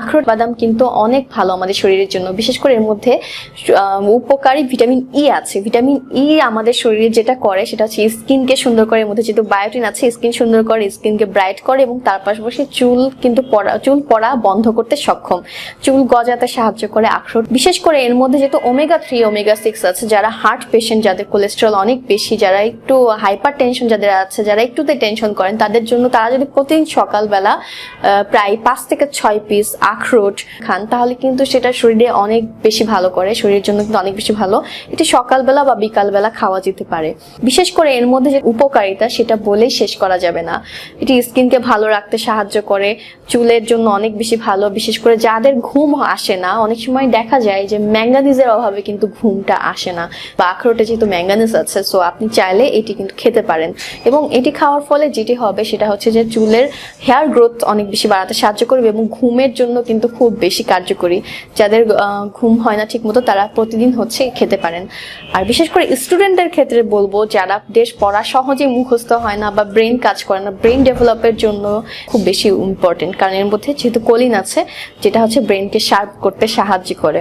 আখরোট বাদাম কিন্তু অনেক ভালো আমাদের শরীরের জন্য। বিশেষ করে এর মধ্যে উপকারী ভিটামিন ই আছে। ভিটামিন ই আমাদের শরীরে যেটা করে, সেটা হচ্ছে স্কিনকে সুন্দর করে, এর মধ্যে যেহেতু বায়োটিন আছে, স্কিন সুন্দর করে, স্কিনকে ব্রাইট করে এবং তার পাশাপাশি চুল কিন্তু পড়া, চুল পড়া বন্ধ করতে সক্ষম। চুল গজাতে সাহায্য করে আখরোট। বিশেষ করে এর মধ্যে যেহেতু ওমেগা থ্রি ওমেগা সিক্স আছে, যারা হার্ট পেশেন্ট যাদের কোলেস্ট্রল অনেক বেশি, যারা একটু হাইপার টেনশন যাদের আছে, যারা একটুতে টেনশন করেন, তাদের জন্য তারা যদি প্রতিদিন সকালবেলা প্রায় পাঁচ থেকে ছয় পিস আখরোট খান, তাহলে কিন্তু সেটা শরীরে অনেক বেশি ভালো করে, শরীরের জন্য কিন্তু অনেক বেশি ভালো। এটি সকালবেলা বা বিকালবেলা খাওয়া যেতে পারে। বিশেষ করে এর মধ্যে যে উপকারিতা, সেটা বলেই শেষ করা যাবে না। এটি স্কিনকে ভালো রাখতে সাহায্য করে, চুলের জন্য অনেক বেশি ভালো, বিশেষ করে যাদের ঘুম আসে না, অনেক সময় দেখা যায় যে ম্যাঙ্গানিজের অভাবে কিন্তু ঘুমটা আসে না, বা আখরোটে যেহেতু ম্যাঙ্গানিজ আছে, সো আপনি চাইলে এটি কিন্তু খেতে পারেন। এবং এটি খাওয়ার ফলে যেটি হবে, সেটা হচ্ছে যে চুলের হেয়ার গ্রোথ অনেক বেশি বাড়াতে সাহায্য করবে এবং ঘুমের জন্য কিন্তু খুব বেশি কার্যকরী। যাদের ঘুম হয় না ঠিকমতো তারা প্রতিদিন হচ্ছে খেতে পারেন। আর বিশেষ করে স্টুডেন্টদের ক্ষেত্রে বলব, যারা দেশ পড়া সহজে মুখস্থ হয় না বা ব্রেন কাজ করে না ব্রেন ডেভেলপের জন্য খুব বেশি ইম্পর্টেন্ট কারণ এর মধ্যে যেহেতু কলিন আছে, যেটা হচ্ছে ব্রেনকে শার্প করতে সাহায্য করে।